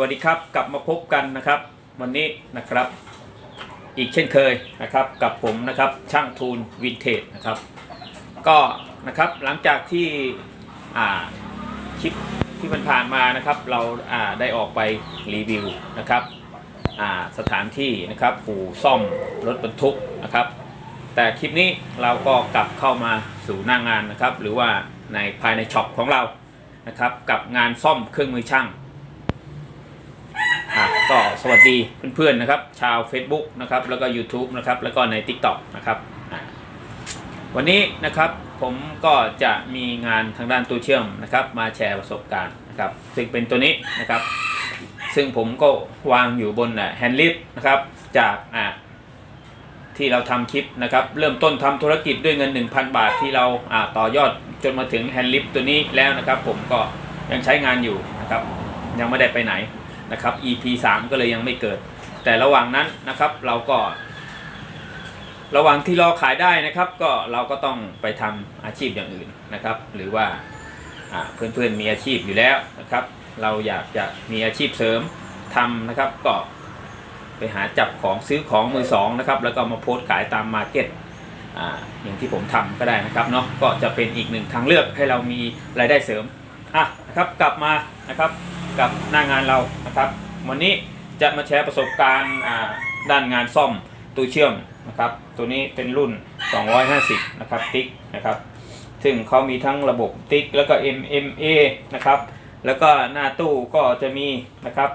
วัสดีครับ กลับมาพบกันนะครับ วันนี้นะครับ อีกเช่นเคยนะครับ กับผมนะครับช่างทูนวินเทจนะครับ ก็นะครับหลังจากที่อ่าคลิปที่มันผ่านมานะครับ เราอ่าได้ออกไปรีวิวนะครับอ่าสถานที่นะครับอู่ซ่อมรถบรรทุกนะครับ แต่คลิปนี้เราก็กลับเข้ามาสู่หน้างงานนะครับ หรือว่าในภายในช็อปของเรานะครับ กับงานซ่อมเครื่องมือช่าง ก็สวัสดีเพื่อนๆนะครับ ชาว Facebook นะครับ แล้วก็ YouTube นะครับ แล้วก็ใน TikTok นะครับวันนี้นะครับผมก็จะมีงานทางด้านตู้เชื่อมนะครับ มาแชร์ประสบการณ์นะครับ ซึ่งเป็นตัวนี้นะครับ ซึ่งผมก็วางอยู่บนแฮนด์ลิฟนะครับจากอะที่เราทำคลิปนะครับ เริ่มต้นทำธุรกิจด้วยเงิน 1,000 บาทที่เราอะต่อยอดจนมาถึงแฮนด์ลิฟตัวนี้แล้วนะครับ ผมก็ยังใช้งานอยู่นะครับ ยังไม่ได้ไปไหน นะครับ EP 3 ก็เลยยังไม่เกิด แต่ระหว่างนั้นนะครับเราก็ ระหว่างที่รอขายได้นะครับ ก็เราก็ต้องไปทำอาชีพอย่างอื่นนะครับ หรือว่าเพื่อนๆมีอาชีพอยู่แล้วนะครับ เราอยากจะมีอาชีพเสริมทำนะครับ ก็ไปหาจับของซื้อของมือสองนะครับ แล้วก็มาโพสต์ขายตามมาร์เก็ตอ่าอย่างที่ผมทำก็ได้นะครับเนาะก็จะเป็นอีกหนึ่งทางเลือกให้เรามีรายได้เสริมอะนะครับกลับมานะครับ กับหน้างานเรานะครับวันนี้จะมาแชร์ประสบการณ์ด้านงานซ่อมตู้เชื่อมนะครับตัวนี้เป็นรุ่น 250 นะครับติ๊กนะครับซึ่งเขามีทั้งระบบติ๊กแล้วก็ MMA นะครับแล้วก็หน้าตู้ก็จะมีนะครับ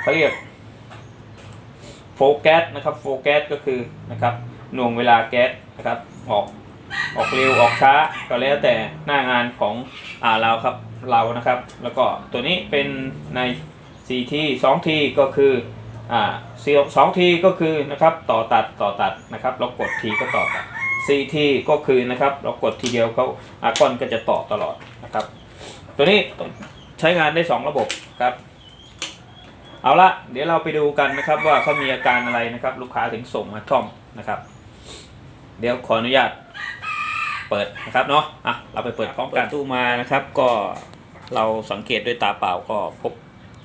เขาเรียกโฟกัสนะครับโฟกัสก็คือนะครับหน่วงเวลาแก๊สนะครับออกออกเร็วออกช้าก็แล้วแต่หน้างานของอาเราครับ เรานะครับ แล้วก็ตัวนี้เป็นใน4ที่2ที่ก็คืออ่าสองทีก็คือนะครับต่อตัดต่อตัดนะครับเรากดทีก็ต่อตัด4ที่ก็คือนะครับเรากดทีเดียวเขาอาก้อนก็จะต่อตลอดนะครับ ตัวนี้ใช้งานได้ 2 ระบบครับเอาละเดี๋ยวเราไปดูกันนะครับว่าเขามีอาการอะไรนะครับ ลูกค้าถึงส่งมาท่อมนะครับ เดี๋ยวขออนุญาต เปิดนะครับเนาะอะเราไปเปิดพร้อมกันตู้มานะครับ ก็เราสังเกตด้วยตาเปล่าก็พบ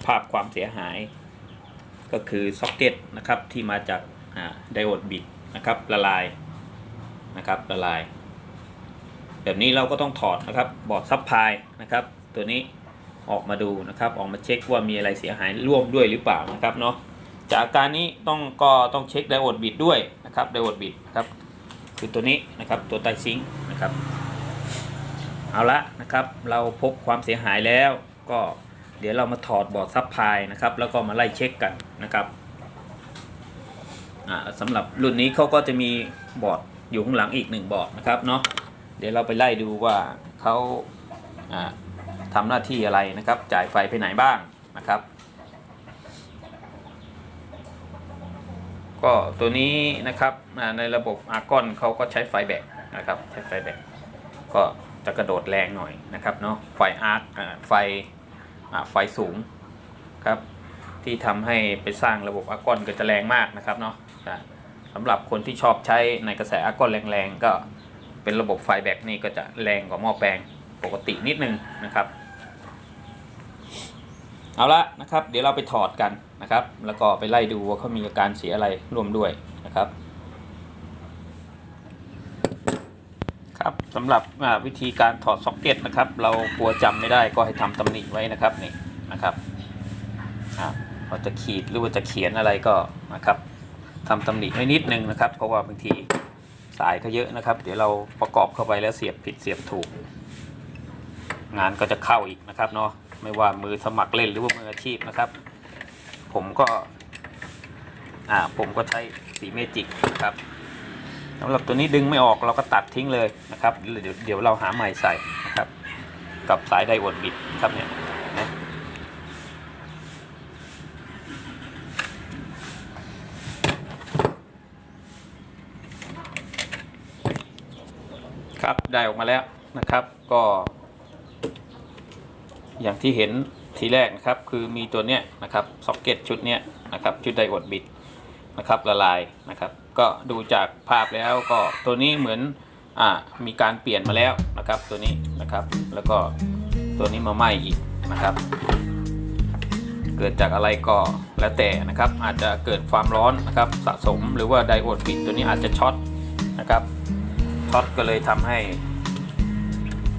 ภาพความเสียหาย ก็คือซ็อกเก็ตนะครับที่มาจากไดโอดบิดนะครับละลายนะครับละลาย แบบนี้เราก็ต้องถอดนะครับบอร์ดซับพลายนะครับ ตัวนี้ออกมาดูนะครับ ออกมาเช็คว่ามีอะไรเสียหายร่วมด้วยหรือเปล่านะครับเนาะจากอาการนี้ต้องก็ต้องเช็คไดโอดบิดด้วยนะครับไดโอดบิดครับ คือตัวนี้นะครับตัวไตซิงค์นะครับ เอาละนะครับเราพบความเสียหายแล้วก็เดี๋ยวเรามาถอดบอร์ดซับพายนะครับ แล้วก็มาไล่เช็คกันนะครับสำหรับรุ่นนี้เขาก็จะมีบอร์ดอยู่ข้างหลังอีกหนึ่งบอร์ดนะครับเนาะเดี๋ยวเราไปไล่ดูว่าเขาทำหน้าที่อะไรนะครับ จ่ายไฟไปไหนบ้างนะครับ ก็ตัวนี้นะครับในระบบอาร์กอนเขาก็ใช้ไฟแบตนะครับใช้ไฟแบตก็จะกระโดดแรงหน่อยนะครับเนาะไฟอาร์กไฟไฟสูงครับที่ทำให้ไปสร้างระบบอาร์กอนก็จะแรงมากนะครับเนาะสำหรับคนที่ชอบใช้ในกระแสอาร์กอนแรงๆก็เป็นระบบไฟแบตนี่ก็จะแรงกว่าหม้อแปลงปกตินิดนึงนะครับ เอาละนะครับ เดี๋ยวเราไปถอดกันนะครับ แล้วก็ไปไล่ดูว่าเขามีอาการเสียอะไรร่วมด้วยนะครับ ครับสำหรับวิธีการถอดซ็อกเก็ตนะครับ เรากลัวจำไม่ได้ก็ให้ทำตำหนิไว้นะครับนี่นะครับอ่าเราจะขีดหรือว่าจะเขียนอะไรก็นะครับทำตำหนิไว้นิดนึงนะครับ เพราะว่าบางทีสายเขาเยอะนะครับ เดี๋ยวเราประกอบเข้าไปแล้วเสียบผิดเสียบถูก งานก็จะเข้าอีกนะครับเนาะไม่ว่ามือสมัครเล่นหรือว่ามืออาชีพนะครับ ผมก็ อ่าผมก็ใช้สีเมจิกนะครับสำหรับตัวนี้ดึงไม่ออกเราก็ตัดทิ้งเลยนะครับ เดี๋ยวเดี๋ยวเราหาใหม่ใส่นะครับ กับสายไดโอดบิดครับเนี่ยนะครับได้ออกมาแล้วนะครับ ก็ อย่างที่เห็น ทีแรกนะครับคือมีตัวเนี้ยนะครับซ็อกเก็ตชุดเนี้ยนะครับชุดไดโอดบิดนะครับละลายนะครับ ก็ดูจากภาพแล้วก็ตัวนี้เหมือนอ่ามีการเปลี่ยนมาแล้วนะครับตัวนี้นะครับ แล้วก็ตัวนี้มาไหม้อีกนะครับ เกิดจากอะไรก็แล้วแต่นะครับ อาจจะเกิดความร้อนนะครับสะสมหรือว่าไดโอดบิดตัวนี้อาจจะช็อตนะครับช็อตก็เลยทำให้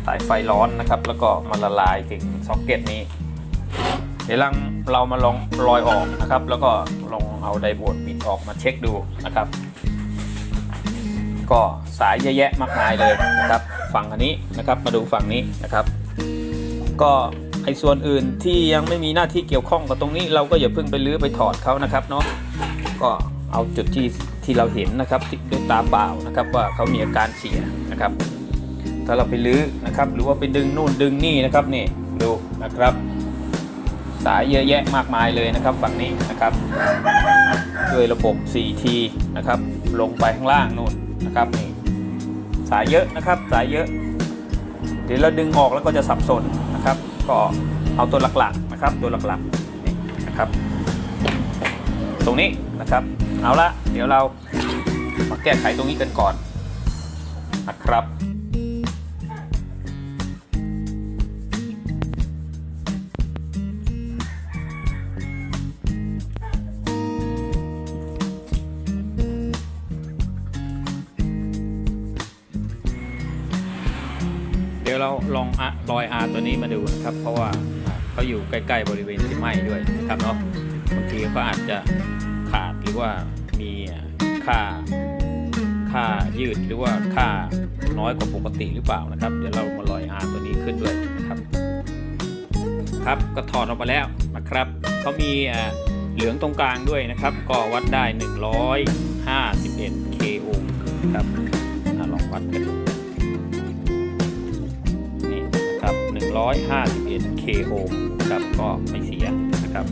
สายไฟร้อนนะครับ แล้วก็มาละลายถึงซ็อกเก็ตนี้ เดี๋ยวลังเรามาลองลอยออกนะครับ แล้วก็ลองเอาไดโอดบิดออกมาเช็คดูนะครับ ก็สายเยอะแยะมากมายเลยนะครับ ฝั่งอันนี้นะครับมาดูฝั่งนี้นะครับ ก็ไอ้ส่วนอื่นที่ยังไม่มีหน้าที่เกี่ยวข้องกับตรงนี้ เราก็อย่าเพิ่งไปลื้อไปถอดเขานะครับเนาะก็เอาจุดที่ที่เราเห็นนะครับด้วยตาเปล่านะครับว่าเขามีอาการเสียนะครับ ถ้าเราไปลื้อนะครับ หรือว่าไปดึงนู่นดึงนี่นะครับนี่ดูนะครับ สายเยอะแยะมากมายเลยนะครับ ฝั่งนี้นะครับ ด้วยระบบ 4T นะครับ ลงไปข้างล่างนู่นนะครับนี่สายเยอะนะครับสายเยอะ เดี๋ยวเราดึงออกแล้วก็จะสับสนนะครับ ก็เอาตัวหลักๆนะครับ ตัวหลักๆนี่นะครับ ตรงนี้นะครับ เอาละเดี๋ยวเรามาแก้ไขตรงนี้กันก่อนนะครับ เดี๋ยวเราลองอะรอยอาตัวนี้มาดูนะครับ เพราะว่าเขาอยู่ใกล้ๆบริเวณที่ไหม้ด้วยนะครับเนาะบางทีก็อาจจะขาดหรือว่ามีค่าค่ายืดหรือว่าค่าน้อยกว่าปกติหรือเปล่านะครับ เดี๋ยวเรามาลอยอาตัวนี้ขึ้นด้วยนะครับครับก็ถอดออกมาแล้วนะครับเขามีเหลืองตรงกลางด้วยนะครับ ก็วัดได้ 151 k โอห์มครับ 151 k โอห์มครับก็ไม่เสียนะครับ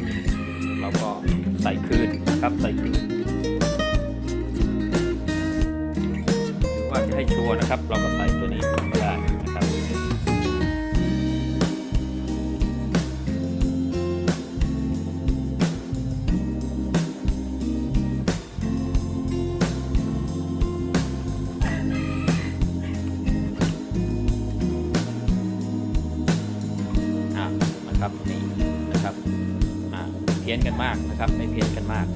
เราก็ใส่คืนนะครับใส่คืนหรือว่าจะให้ชัวร์นะครับ เราก็ใส่ตัวนี้ ยนกันมากนะครับ ไม่เพี้ยนกันมาก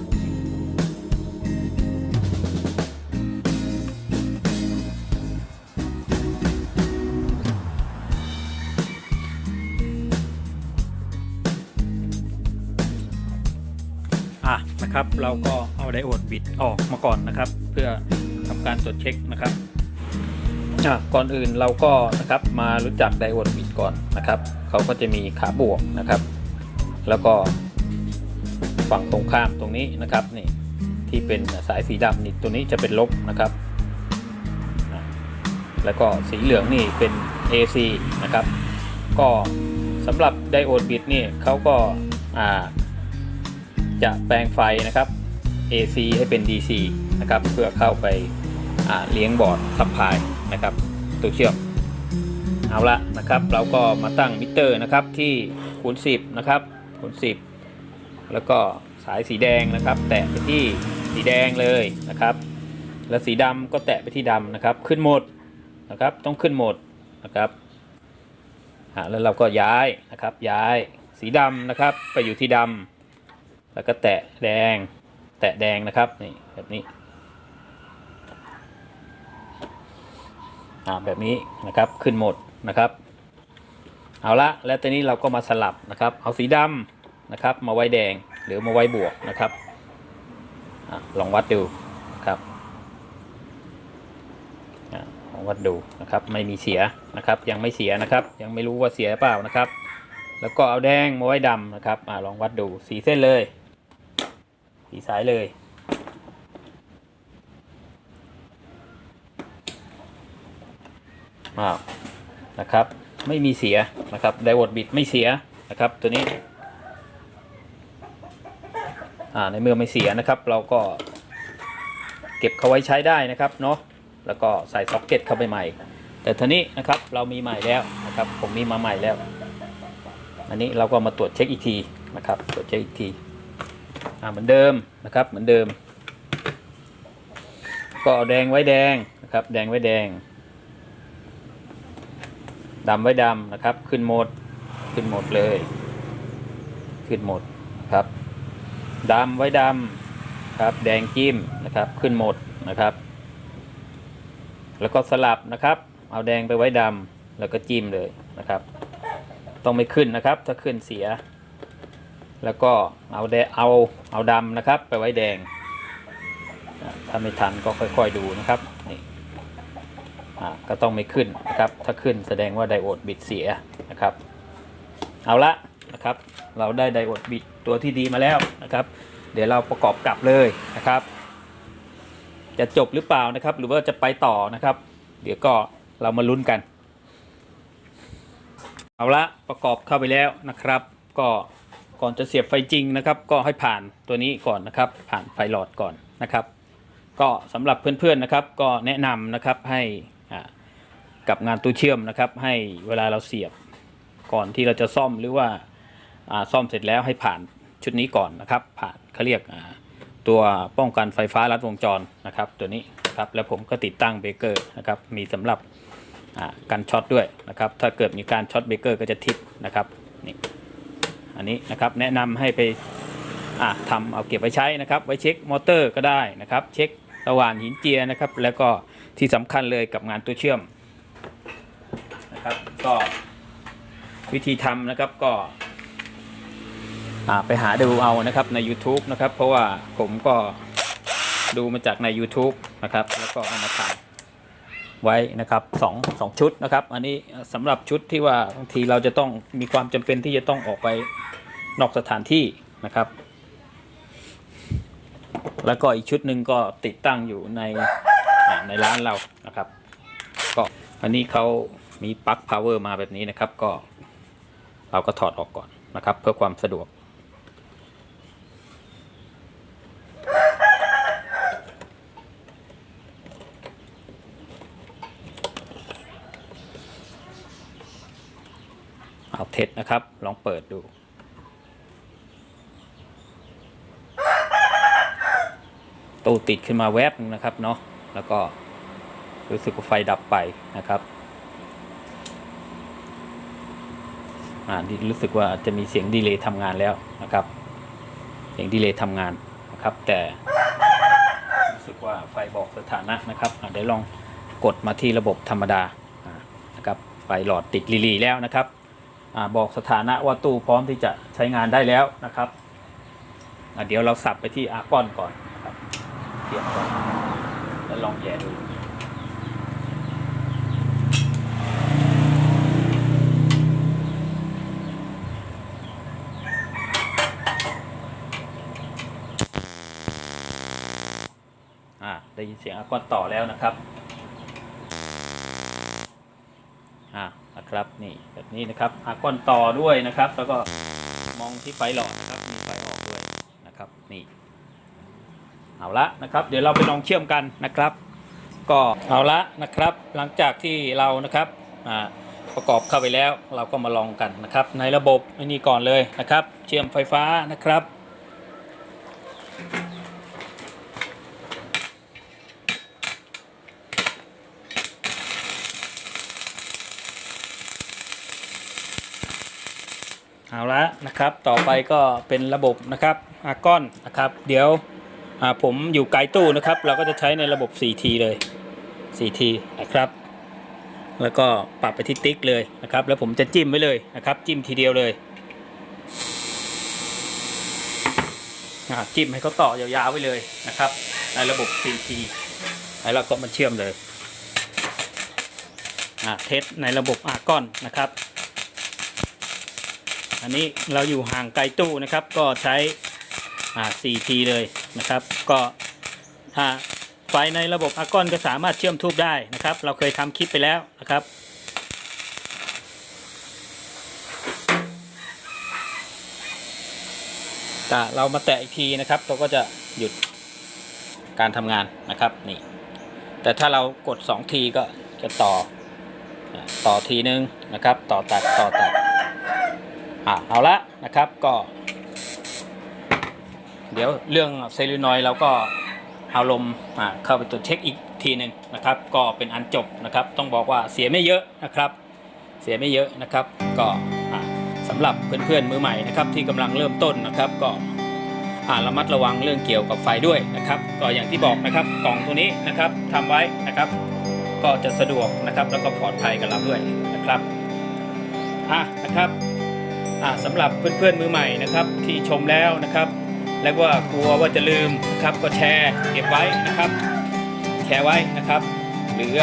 อะนะครับ เราก็เอาไดโอดบิดออกมาก่อนนะครับ เพื่อทำการตรวจเช็คนะครับอะก่อนอื่นเราก็นะครับมารู้จักไดโอดบิดก่อนนะครับเขาก็จะมีขาบวกนะครับ แล้วก็ ฝั่งตรงข้ามตรงนี้นะครับนี่ที่เป็นสายสีดำนี่ตัวนี้จะเป็นลบนะครับ แล้วก็สีเหลืองนี่เป็น AC นะครับ ก็สำหรับไดโอดบิดนี่เขาก็าจะแปลงไฟนะครับ AC ให้เป็น DC นะครับ เพื่อเข้าไปาเลี้ยงบอร์ดซัพพลายนะครับ ตัวเชื่อมเอาละนะครับ เราก็มาตั้งมิเตอร์นะครับที่คูณ10นะครับคูณ10 แล้วก็สายสีแดงนะครับ แตะไปที่สีแดงเลยนะครับ แล้วสีดำก็แตะไปที่ดำนะครับ ขึ้นหมดนะครับ ต้องขึ้นหมดนะครับแล้วเราก็ย้ายนะครับ ย้ายสีดำนะครับ ไปอยู่ที่ดำแล้วก็แตะแดง แตะแดงนะครับนี่แบบนี้แบบนี้นะครับขึ้นหมดนะครับ เอาละแล้วตอนนี้เราก็มาสลับนะครับ เอาสีดำ นะครับ มาไว้แดงหรือมาไว้บวกนะครับอลองวัดดูนะครับลองวัดดูนะครับ ไม่มีเสียนะครับ ยังไม่เสียนะครับ ยังไม่รู้ว่าเสียเปล่านะครับ แล้วก็เอาแดงมาไว้ดำนะครับอลองวัดดูสีเส้นเลยสีสายเลยอ้าวนะครับ ไม่มีเสียนะครับไดโอดบิดไม่เสียนะครับตัวนี้ ในเมื่อไม่เสียนะครับ เราก็เก็บเขาไว้ใช้ได้นะครับเนาะแล้วก็ใส่ซ็อกเก็ตเข้าไปใหม่ แต่ทีนี้นะครับเรามีใหม่แล้วนะครับ ผมมีมาใหม่แล้ว อันนี้เราก็มาตรวจเช็คอีกทีนะครับตรวจเช็คอีกทีอ่าเหมือนเดิมนะครับเหมือนเดิม ก็แดงไว้แดงนะครับ แดงไว้แดงดำไว้ดำนะครับ ขึ้นโหมด ขึ้นโหมดเลย ขึ้นโหมดครับ ดำไว้ดำครับ แดงจิ้มนะครับขึ้นหมดนะครับ แล้วก็สลับนะครับ เอาแดงไปไว้ดำแล้วก็จิ้มเลยนะครับ ต้องไม่ขึ้นนะครับ ถ้าขึ้นเสีย แล้วก็เอาแดงเอาเอาดำนะครับ ไปไว้แดง ถ้าไม่ทันก็ค่อยๆดูนะครับนี่ก็ต้องไม่ขึ้นนะครับ ถ้าขึ้นแสดงว่าไดโอดบิดเสียนะครับ เอาละนะครับ เราได้ไดโอดบิด ตัวที่ดีมาแล้วนะครับ เดี๋ยวเราประกอบกลับเลยนะครับ จะจบหรือเปล่านะครับ หรือว่าจะไปต่อนะครับ เดี๋ยวก็เรามาลุ้นกัน เอาละประกอบเข้าไปแล้วนะครับ ก็ก่อนจะเสียบไฟจริงนะครับ ก็ให้ผ่านตัวนี้ก่อนนะครับ ผ่านไฟหลอดก่อนนะครับ ก็สำหรับเพื่อนๆนะครับ ก็แนะนำนะครับให้กับงานตู้เชื่อมนะครับ ให้เวลาเราเสียบก่อนที่เราจะซ่อมหรือว่าซ่อมเสร็จแล้วให้ผ่าน ชุดนี้ก่อนนะครับ ผ่านเขาเรียกตัวป้องกันไฟฟ้าลัดวงจรนะครับ ตัวนี้ครับแล้วผมก็ติดตั้งเบรกเกอร์นะครับมีสำหรับอ่ากันช็อตด้วยนะครับถ้าเกิดมีการช็อตเบรกเกอร์ก็จะทิปนะครับนี่อันนี้นะครับแนะนำให้ไปอ่าทำเอาเก็บไว้ใช้นะครับ ไว้เช็คมอเตอร์ก็ได้นะครับ เช็คระหว่างหินเจียนะครับ แล้วก็ที่สำคัญเลยกับงานตัวเชื่อมนะครับก็วิธีทำนะครับก็ ไปหาดูเอานะครับใน YouTube นะครับ เพราะว่าผมก็ดูมาจากใน YouTube นะครับ แล้วก็เอามาทำไว้นะครับสองสองชุดนะครับ อันนี้สำหรับชุดที่ว่าบางทีเราจะต้องมีความจำเป็นที่จะต้องออกไปนอกสถานที่นะครับ แล้วก็อีกชุดหนึ่งก็ติดตั้งอยู่ในในร้านเรานะครับ ก็อันนี้เขามีปลั๊กพาวเวอร์มาแบบนี้นะครับ ก็เราก็ถอดออกก่อนนะครับ เพื่อความสะดวก เอาเทสนะครับ ลองเปิดดู ตู้ติดขึ้นมาแวบนึงนะครับเนาะแล้วก็รู้สึกว่าไฟดับไปนะครับอ่ารู้สึกว่าจะมีเสียงดีเลย์ทำงานแล้วนะครับ เสียงดีเลย์ทำงานนะครับ แต่รู้สึกว่าไฟบอกสถานะนะครับอะเดี๋ยวลองกดมาที่ระบบธรรมดานะครับไฟหลอดติดลีๆแล้วนะครับ บอกสถานะว่าตู้พร้อมที่จะใช้งานได้แล้วนะครับเดี๋ยวเราสับไปที่อาร์กอนก่อนนะครับเตรียมก่อนแล้วลองแย่ดูได้ยินเสียงอาร์กอนต่อแล้วนะครับ อ่า นะครับนี่แบบนี้นะครับหาก้อนต่อด้วยนะครับ แล้วก็มองที่ไฟหลอดนะครับมีไฟออกด้วยนะครับนี่เอาละนะครับ เดี๋ยวเราไปลองเชื่อมกันนะครับ ก็เอาละนะครับ หลังจากที่เรานะครับอ่าประกอบเข้าไปแล้วเราก็มาลองกันนะครับ ในระบบอันนี้ก่อนเลยนะครับ เชื่อมไฟฟ้านะครับ ละนะครับ ต่อไปก็เป็นระบบนะครับอากอนนะครับ เดี๋ยวผมอยู่ไกลตู้นะครับ เราก็จะใช้ในระบบ 4T เลย 4T นะครับ แล้วก็ปรับไปที่ติ๊กเลยนะครับ แล้วผมจะจิ้มไว้เลยนะครับ จิ้มทีเดียวเลยจิ้มให้เขาต่อยาวๆไว้เลยนะครับในระบบ 4T แล้วก็มาเชื่อมเลยเทสในระบบอากอนนะครับ อันนี้เราอยู่ห่างไกลตู้นะครับ ก็ใช้ 4T เลยนะครับ ก็ถ้าไฟในระบบอากอนก็สามารถเชื่อมทูบได้นะครับ เราเคยทำคลิปไปแล้วนะครับ แต่เรามาแตะอีกทีนะครับเราก็จะหยุดการทำงานนะครับนี่แต่ถ้าเรากด 2 ทีก็จะต่อต่อทีนึงนะครับ ต่อตัดต่อตัด อะเอาละนะครับก็ เดี๋ยวเรื่องเซลูนอยเราก็เอาลมอ่าเข้าไปตรวจเช็คอีกทีหนึ่งนะครับ ก็เป็นอันจบนะครับ ต้องบอกว่าเสียไม่เยอะนะครับ เสียไม่เยอะนะครับ ก็สำหรับเพื่อนๆมือใหม่นะครับ ที่กำลังเริ่มต้นนะครับก็อ่าระมัดระวังเรื่องเกี่ยวกับไฟด้วยนะครับ ก็อย่างที่บอกนะครับกล่องตัวนี้นะครับทำไว้นะครับ ก็จะสะดวกนะครับแล้วก็ปลอดภัยกับเราด้วยนะครับอะนะครับ สำหรับเพื่อนๆมือใหม่นะครับที่ชมแล้วนะครับ แล้วว่ากลัวว่าจะลืมนะครับก็แชร์เก็บไว้นะครับ แชร์ไว้นะครับ หรือ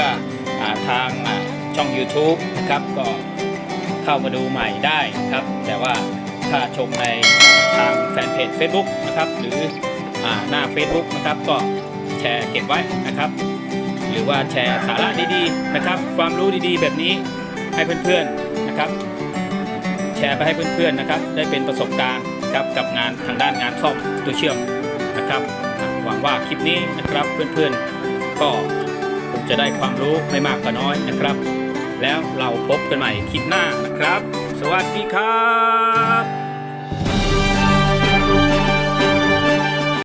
อทางช่อง YouTube นะครับก็เข้ามาดูใหม่ได้ครับ แต่ว่าถ้าชมในทางแฟนเพจ Facebook นะครับหรืออหน้า Facebook นะครับก็แชร์เก็บไว้นะครับ หรือว่าแชร์สาระดีๆนะครับ ความรู้ดีๆ แบบนี้ให้เพื่อนๆนะครับ แชร์ไปให้เพื่อนๆนะครับ ได้เป็นประสบการณ์ครับกับงานทางด้านงานซ่อมตัวเชื่อมนะครับหวังว่าคลิปนี้นะครับเพื่อนๆ ก็คงจะได้ความรู้ไม่มากก็น้อยนะครับ แล้วเราพบกันใหม่คลิปหน้านะครับ สวัสดีครับ